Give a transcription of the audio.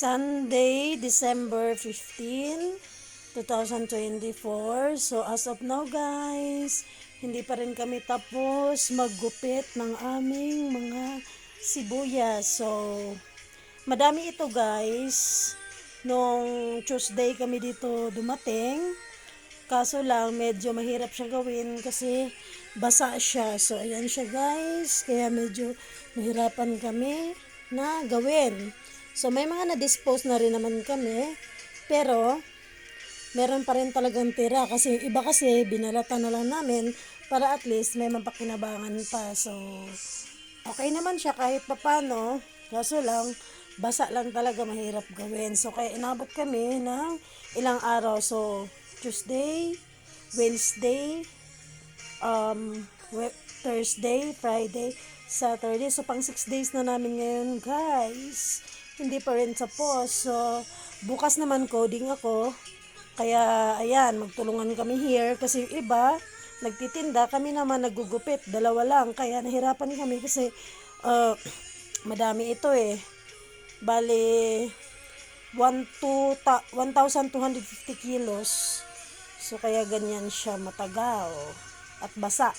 Sunday, December 15, 2024. So as of now guys, hindi pa rin kami tapos maggupit ng aming mga sibuyas. So madami ito guys. Nung Tuesday kami dito dumating. Kaso lang, medyo mahirap siya gawin kasi basa siya. So, ayan siya guys. Kaya medyo nahirapan kami na gawin. So, may mga na-dispose na rin naman kami. Pero, meron pa rin talagang tira. Kasi iba kasi, binalatan na lang namin para at least may mapakinabangan pa. So, okay naman siya kahit papano. Kaso lang, basa lang talaga mahirap gawin. So, kaya inabot kami ng ilang araw. So, Tuesday, Wednesday, um, Thursday, Friday, Saturday. So, pang 6 days na namin ngayon, guys. Hindi pa rin tapos. So, bukas naman coding ako. Kaya, ayan, magtulungan kami here. Kasi iba, nagtitinda. Kami naman nagugupit. Dalawa lang. Kaya nahirapan kami kasi uh, madami ito eh. Bali, 1 to ta- 1,250 kilos. So, kaya ganyan siya matagal at basa.